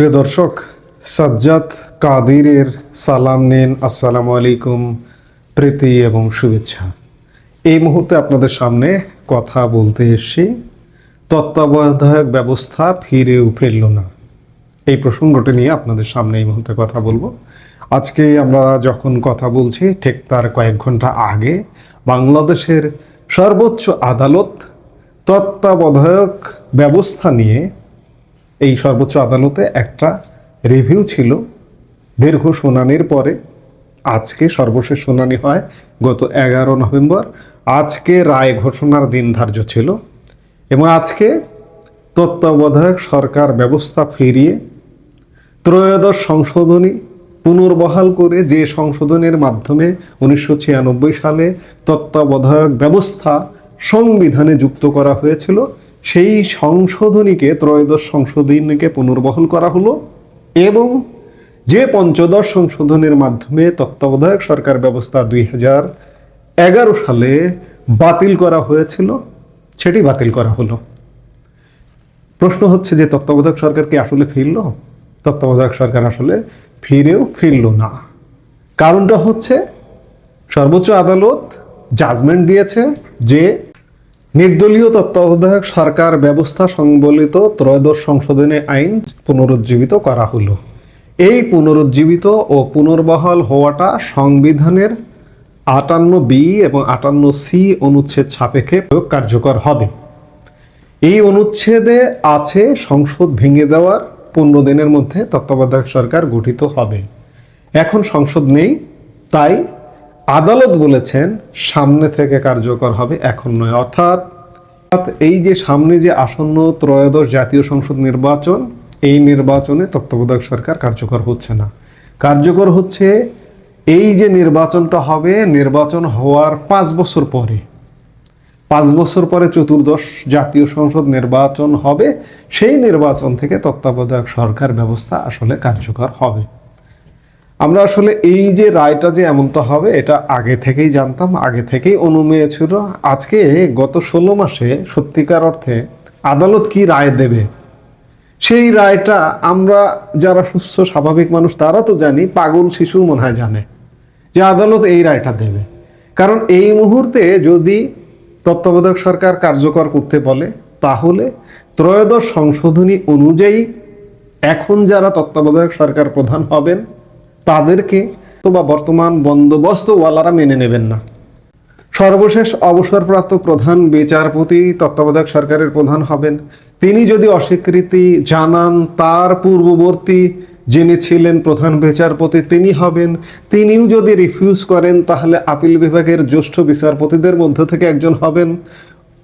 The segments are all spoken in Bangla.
প্রিয় দর্শক, সাজ্জাদ কাদিরের সালাম নিন, আসসালামু আলাইকুম, প্রীতি এবং শুভেচ্ছা। এই মুহূর্তে আপনাদের সামনে কথা বলতে এসেছি, তত্ত্বাবধায়ক ব্যবস্থা ফিরেও ফিরল না। এই প্রসঙ্গটি নিয়ে আপনাদের সামনে এই মুহূর্তে কথা বলব। আজকে আমরা যখন কথা বলছি, ঠিক তার কয়েক ঘণ্টা আগে, বাংলাদেশের সর্বোচ্চ আদালত তত্ত্বাবধায়ক ব্যবস্থা নিয়ে এই সর্বোচ্চ আদালতে একটা রিভিউ ছিল। দীর্ঘ শুনানির পরে আজকে সর্বশেষ শুনানি হয় গত এগারো নভেম্বর। আজকে রায় ঘোষণার দিন ধার্য ছিল এবং আজকে তত্ত্বাবধায়ক সরকার ব্যবস্থা ফিরিয়ে ত্রয়োদশ সংশোধনী পুনর্বহাল করে যে সংশোধনের মাধ্যমে উনিশশো ছিয়ানব্বই সালে তত্ত্বাবধায়ক ব্যবস্থা সংবিধানে যুক্ত করা হয়েছিল সেই সংশোধনীকে ত্রয়োদশ সংশোধনীকে পুনর্বহাল করা হলো এবং যে পঞ্চদশ সংশোধনের মাধ্যমে তত্ত্বাবধায়ক সরকার ব্যবস্থা দুই হাজার এগারো সালে বাতিল করা হয়েছিল, সেটি বাতিল করা হলো। প্রশ্ন হচ্ছে যে তত্ত্বাবধায়ক সরকার কি আসলে ফিরল? তত্ত্বাবধায়ক সরকার আসলে ফিরেও ফিরল না। কারণটা হচ্ছে সর্বোচ্চ আদালত জাজমেন্ট দিয়েছে যে নির্দলীয় তত্ত্বাবধায়ক সরকার ব্যবস্থা সংবলিত ত্রয়োদশ সংশোধনী আইন পুনরুজ্জীবিত করা হলো। এই পুনরুজ্জীবিত ও পুনর্বহাল হওয়াটা সংবিধানের আটান্ন বি এবং আটান্ন সি অনুচ্ছেদ সাপেক্ষে কার্যকর হবে। এই অনুচ্ছেদে আছে সংসদ ভেঙে দেওয়ার পনেরো দিনের মধ্যে তত্ত্বাবধায়ক সরকার গঠিত হবে। এখন সংসদ নেই, তাই আদালত বলেছেন, সামনে থেকে কার্যকর হবে, এখন নয়। অর্থাৎ, এই যে সামনে যে আসন্ন ত্রয়োদশ জাতীয় সংসদ নির্বাচন, এই নির্বাচনে তত্ত্বাবধায়ক সরকার কার্যকর হচ্ছে না। কার্যকর হচ্ছে, এই যে নির্বাচনটা হবে, নির্বাচন হওয়ার পাঁচ বছর পরে। পাঁচ বছর পরে চতুর্দশ জাতীয় সংসদ নির্বাচন হবে, সেই নির্বাচন থেকে তত্ত্বাবধায়ক সরকার ব্যবস্থা আসলে কার্যকর হবে। আমরা আসলে এই যে রায়টা যে এমনটা হবে, এটা আগে থেকেই জানতাম, আগে থেকেই অনুমেয় ছিল। আজকে গত ষোলো মাসে সত্যিকার অর্থে আদালত কি রায় দেবে? সেই রায়টা আমরা যারা সুস্থ, স্বাভাবিক মানুষ, তারা তো জানি, পাগল শিশু মনে হয় জানে যে আদালত এই রায়টা দেবে। কারণ এই মুহূর্তে যদি তত্ত্বাবধায়ক সরকার কার্যকর করতে বলে, তাহলে ত্রয়োদশ সংশোধনী অনুযায়ী এখন যারা তত্ত্বাবধায়ক সরকার প্রধান হবেন তাদেরকে তো বা বর্তমান বন্দোবস্তওয়ালারা মেনে নেবেন না। সর্বশেষ অবসরপ্রাপ্ত প্রধান বিচারপতি, তত্ত্বাবধায়ক সরকারের প্রধান হবেন। তিনি যদি অস্বীকৃতি জানান, তার পূর্ববর্তী যিনি ছিলেন প্রধান বিচারপতি, তিনি হবেন। তিনিও যদি রিফিউজ করেন, তাহলে আপিল বিভাগের জ্যেষ্ঠ বিচারপতিদের মধ্যে থেকে একজন হবেন।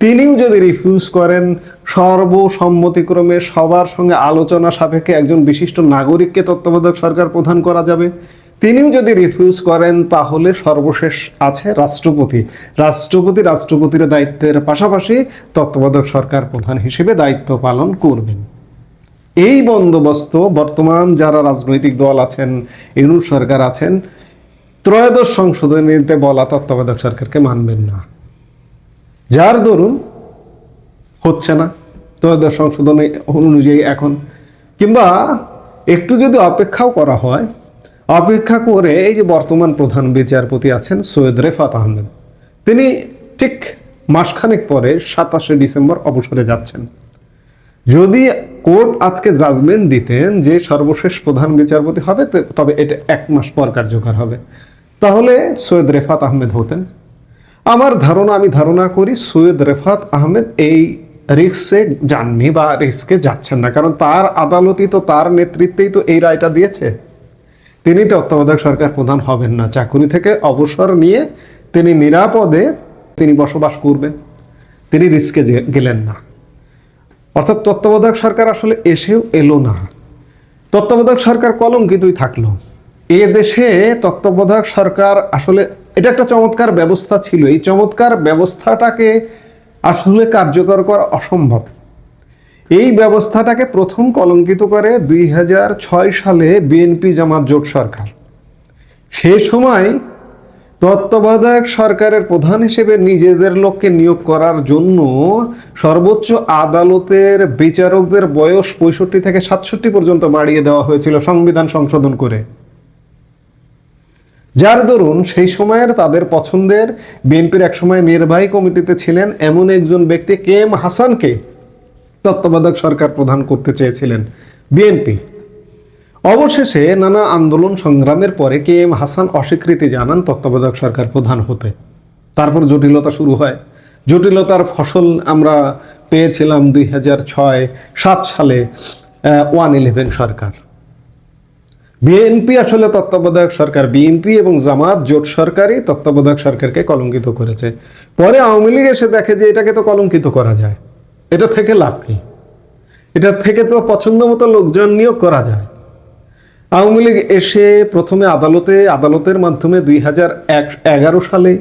তিনিও যদি রিফিউজ করেন, সর্বসম্মতিক্রমে সবার সঙ্গে আলোচনা সাপেক্ষে একজন বিশিষ্ট নাগরিককে তত্ত্বাবধায়ক সরকার প্রধান করা যাবে। তিনিও যদি রিফিউজ করেন, তাহলে সর্বশেষ আছে রাষ্ট্রপতি। রাষ্ট্রপতি রাষ্ট্রপতির দায়িত্বের পাশাপাশি তত্ত্বাবধায়ক সরকার প্রধান হিসেবে দায়িত্ব পালন করবেন। এই বন্দোবস্ত বর্তমান যারা রাজনৈতিক দল আছেন, ইউনুস সরকার আছেন, ত্রয়োদশ সংশোধনীতে বলা তত্ত্বাবধায়ক সরকারকে মানবেন না। যার দরুন হচ্ছে না। ত্রয়োদশ সংশোধনী অনুযায়ী এখন। কিংবা একটু যদি অপেক্ষাও করা হয়, অপেক্ষা করে এই যে বর্তমান প্রধান বিচারপতি আছেন সৈয়দ রেফাত আহমেদ, তিনি ঠিক মাসখানেক পরে সাতাশে ডিসেম্বর অবসরে যাচ্ছেন। যদি কোর্ট আজকে জাজমেন্ট দিতেন যে সর্বশেষ প্রধান বিচারপতি হবে তবে এটা এক মাস পর কার্যকর হবে। তাহলে সৈয়দ রেফাত আহমেদ হতেন। আমার ধারণা, আমি ধারণা করি সৈয়দ রেফাত আহমেদ এই রিক্সে যাননি বা রিস্কে যাচ্ছেন না। কারণ তার আদালতই তো, তার নেতৃত্বেই তো এই রায়টা দিয়েছে। তিনি তত্ত্বাবধায়ক সরকার প্রধান হবেন না। চাকুরি থেকে অবসর নিয়ে তিনি নিরাপদে তিনি বসবাস করবেন। তিনি রিস্কে গেলেন না। অর্থাৎ তত্ত্বাবধায়ক সরকার আসলে এসেও এলো না। তত্ত্বাবধায়ক সরকার কলঙ্কিতই থাকল। এ দেশে তত্ত্বাবধায়ক সরকার আসলে এটা একটা চমৎকার ব্যবস্থা ছিল। এই চমৎকার ব্যবস্থাটাকে আসলে কার্যকর করা অসম্ভব। এই ব্যবস্থাটাকে প্রথম কলঙ্কিত করে দুই হাজার ছয় সালে বিএনপি জামাত জোট সরকার। সে সময় তত্ত্বাবধায়ক সরকারের প্রধান হিসেবে নিজেদের লোককে নিয়োগ করার জন্য সর্বোচ্চ আদালতের বিচারকদের বয়স পঁয়ষট্টি থেকে সাতষট্টি পর্যন্ত বাড়িয়ে দেওয়া হয়েছিল সংবিধান সংশোধন করে। যার দরুন সেই সময়ের তাদের পছন্দের বিএনপির একসময় নির্বাহী কমিটিতে ছিলেন, এমন একজন ব্যক্তি কে এম হাসানকে তত্ত্বাবধায়ক সরকার প্রধান করতে চেয়েছিলেন বিএনপি। অবশেষে নানা আন্দোলন সংগ্রামের পরে কে এম হাসান অস্বীকৃতি জানান তত্ত্বাবধায়ক সরকার প্রধান হতে। তারপর জটিলতা শুরু হয়। জটিলতার ফসল আমরা পেয়েছিলাম দুই হাজার ছয় সাত সালে ওয়ান ইলেভেন সরকার। বিএনপি আসলে তত্ত্বাবধায়ক সরকার। বিএনপি এবং জামাত জোট সরকারই তত্ত্বাবধায়ক সরকারকে কলঙ্কিত করেছে। পরে আওয়ামী লীগ এসে দেখে যে এটাকে তো কলঙ্কিত করা যায়। এটা থেকে লাভ কি? এটা থেকে তো পছন্দ মতো লোকজন নিয়োগ করা যায়। আওয়ামী লীগ এসে প্রথমে আদালতে, আদালতের মাধ্যমে দুই হাজার এগারো সালে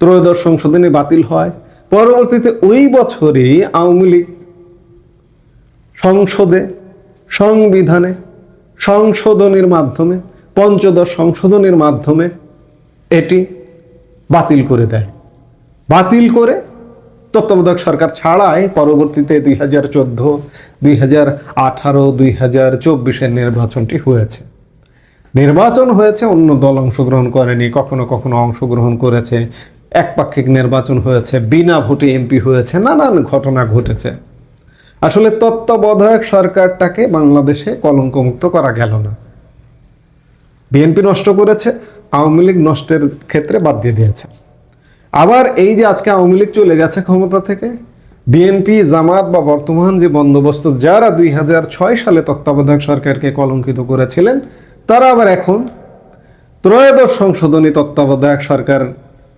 ত্রয়োদশ সংশোধনী বাতিল হয়। পরবর্তীতে ওই বছরই আওয়ামী লীগ সংসদে, সংবিধানে সংশোধনের মাধ্যমে, পঞ্চদশ সংশোধনের মাধ্যমে এটি বাতিল করে দেয়। বাতিল করে তত্ত্বাবধায়ক সরকার ছাড়াই পরবর্তীতে দুই হাজার চোদ্দ, দুই হাজার আঠারো, দুই হাজার চব্বিশের নির্বাচনটি হয়েছে। নির্বাচন হয়েছে, অন্য দল অংশগ্রহণ করেনি, কখনো কখনো অংশগ্রহণ করেছে, একপাক্ষিক নির্বাচন হয়েছে, বিনা ভোটে এমপি হয়েছে, নানান ঘটনা ঘটেছে। আসলে তত্ত্বাবধায়ক সরকারটাকে বাংলাদেশে কলঙ্কমুক্ত করা গেল না। বিএনপি নষ্ট করেছে, আওয়ামী লীগ নষ্টের ক্ষেত্রে বাদ দিয়ে দিয়েছে। আবার এই যে আজকে আওয়ামী লীগ চলে গেছে ক্ষমতা থেকে, বিএনপি, জামাত বা বর্তমান যে বন্দোবস্ত, যারা দুই ছয় সালে তত্ত্বাবধায়ক সরকারকে কলঙ্কিত করেছিলেন, তারা আবার এখন ত্রয়োদশ সংশোধনী তত্ত্বাবধায়ক সরকার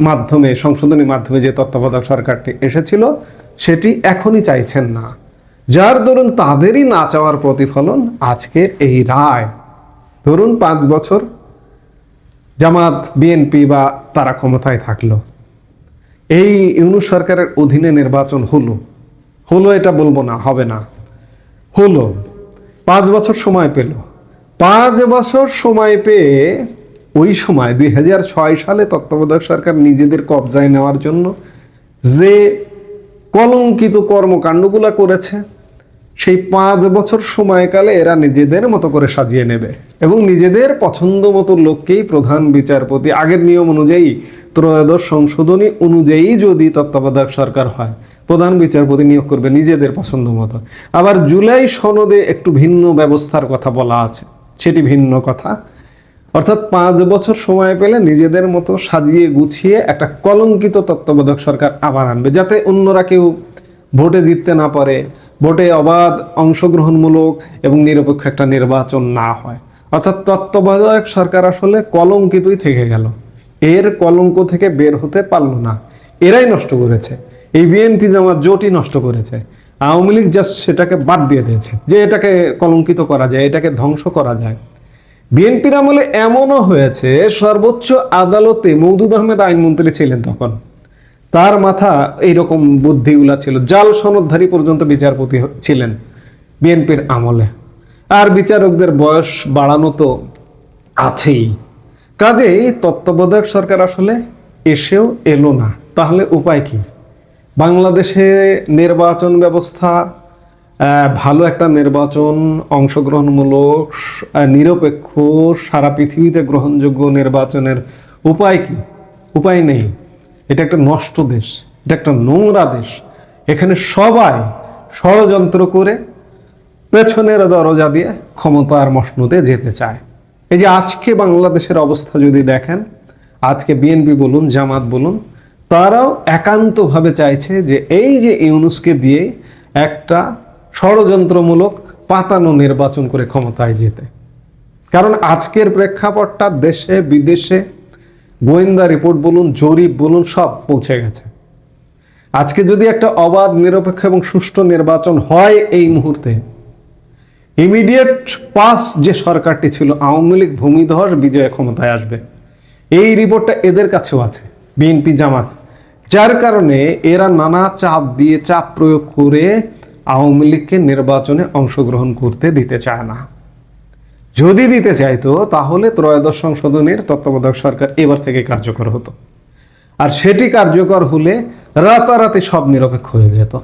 মাধ্যমে সংশোধনীর মাধ্যমে যে তত্ত্বাবধায়ক সরকারটি এসেছিল, সেটি এখনই চাইছেন না। যার দরুন তাদেরই না চাওয়ার প্রতিফলন আজকের এই রায়। ধরুন পাঁচ বছর জামাত বিএনপি বা তারা ক্ষমতায় থাকল। এই ইউনু সরকারের অধীনে নির্বাচন হলো। হলো এটা বলব না, হবে না। হলো, পাঁচ বছর সময় পেল। পাঁচ বছর সময় পেয়ে ওই সময় দুই হাজার ছয় সালে তত্ত্বাবধায়ক সরকার নিজেদের কবজায় নেওয়ার জন্য যে কলঙ্কিত কর্মকাণ্ডগুলো করেছে সেই পাঁচ বছর সময়কালে এরা নিজেদের মতো করে সাজিয়ে নেবে এবং নিজেদের পছন্দ মতো লোককেই প্রধান বিচারপতি আগের নিয়ম অনুযায়ী ত্রয়োদশ সংশোধনী অনুযায়ী যদি তত্ত্বাবধায়ক সরকার হয়, প্রধান বিচারপতি নিয়োগ করবে নিজেদের পছন্দ মতো। আবার জুলাই সনদে একটু ভিন্ন ব্যবস্থার কথা বলা আছে, সেটি ভিন্ন কথা। অর্থাৎ পাঁচ বছর সময় পেলে নিজেদের মতো সাজিয়ে গুছিয়ে একটা কলঙ্কিত তত্ত্বাবধায়ক সরকার আবার আনবে, যাতে অন্যরা কেউ ভোটে জিততে না পারে ভোটে অবাধ অংশগ্রহণমূলক এবং নিরপেক্ষ একটা নির্বাচন না হয়। অর্থাৎ তত্ত্বাবধায়ক সরকার আসলে কলঙ্কিতই থেকে গেল। এর কলঙ্ক থেকে বের হতে পারল না। এরাই নষ্ট করেছে। এই বিএনপি জামাত জোটই নষ্ট করেছে। আওয়ামী লীগ জাস্ট সেটাকে বাদ দিয়ে দিয়েছে যে এটাকে কলঙ্কিত করা যায়, এটাকে ধ্বংস করা যায়। বিএনপির আমলে এমনও হয়েছে, সর্বোচ্চ আদালতে মৌদুদ আহমেদ আইনমন্ত্রী ছিলেন তখন। তার মাথা এইরকম বুদ্ধিগুলা ছিল। জাল সনদধারী পর্যন্ত বিচারপতি ছিলেন বিএনপির আমলে। আর বিচারকদের বয়স বাড়ানো তো আছেই। কাজেই তত্ত্বাবধায়ক সরকার আসলে এসেও এলো না। তাহলে উপায় কি? বাংলাদেশে নির্বাচন ব্যবস্থা ভালো একটা নির্বাচন, অংশগ্রহণমূলক নিরপেক্ষ, সারা পৃথিবীতে গ্রহণযোগ্য নির্বাচনের উপায় কি? উপায় নেই। এটা একটা নষ্ট দেশ, এটা একটা নোংরা দেশ। এখানে সবাই ষড়যন্ত্র করে পেছনের দরজা দিয়ে ক্ষমতার মসনদে যেতে চায়। এই যে আজকে বাংলাদেশের অবস্থা যদি দেখেন, আজকে বিএনপি বলুন, জামাত বলুন, তারাও একান্তভাবে চাইছে যে এই যে ইউনুসকে দিয়ে একটা ষড়যন্ত্রমূলক পাতানো নির্বাচন করে ক্ষমতায় যেতে। কারণ আজকের প্রেক্ষাপটটা দেশে, বিদেশে গোয়েন্দা রিপোর্ট বলুন, জরিপ বলুন, সব পৌঁছে গেছে। আজকে যদি একটা অবাধ, নিরপেক্ষ এবং সুষ্ঠু নির্বাচন হয় এই মুহূর্তে ইমিডিয়েট পাস যে সরকারটি ছিল, আওয়ামী লীগ ভূমিধস বিজয় ক্ষমতায় আসবে। এই রিপোর্টটা এদের কাছেও আছে, বিএনপি জামাত। যার কারণে এরা নানা চাপ দিয়ে, চাপ প্রয়োগ করে আওয়ামী লীগকে নির্বাচনে অংশগ্রহণ করতে দিতে চায় না। যদি দিতে চাইতো, তাহলে ত্রয়োদশ সংশোধনের তত্ত্বাবধায়ক সরকার এবার থেকে কার্যকর হতো। আর সেটি কার্যকর হলে রাতারাতি সব নিরপেক্ষ হয়ে যেত।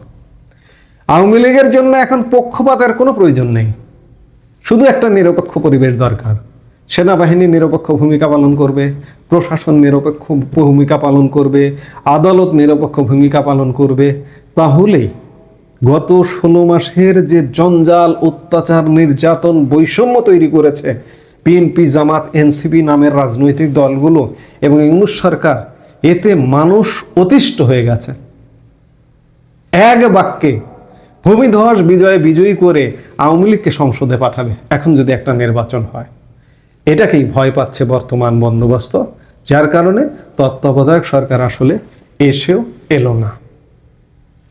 আওয়ামী লীগের জন্য এখন পক্ষপাতের কোনো প্রয়োজন নেই। শুধু একটা নিরপেক্ষ পরিবেশ দরকার। সেনাবাহিনী নিরপেক্ষ ভূমিকা পালন করবে, প্রশাসন নিরপেক্ষ ভূমিকা পালন করবে, আদালত নিরপেক্ষ ভূমিকা পালন করবে, তাহলেই গত ষোলো মাসের যে জঞ্জাল অত্যাচার নির্যাতন বৈষম্য তৈরি করেছে বিএনপি জামাত এনসিপি নামের রাজনৈতিক দলগুলো এবং ইউনুস সরকার, এতে মানুষ অতিষ্ঠ হয়ে গেছে। এক বাক্যে, ভূমিধস বিজয়ে বিজয়ী করে আওয়ামী লীগকে সংসদে পাঠাবে, এখন যদি একটা নির্বাচন হয়। এটাকেই ভয় পাচ্ছে বর্তমান বন্দোবস্ত, যার কারণে তত্ত্বাবধায়ক সরকার আসলে এসেও এলো না।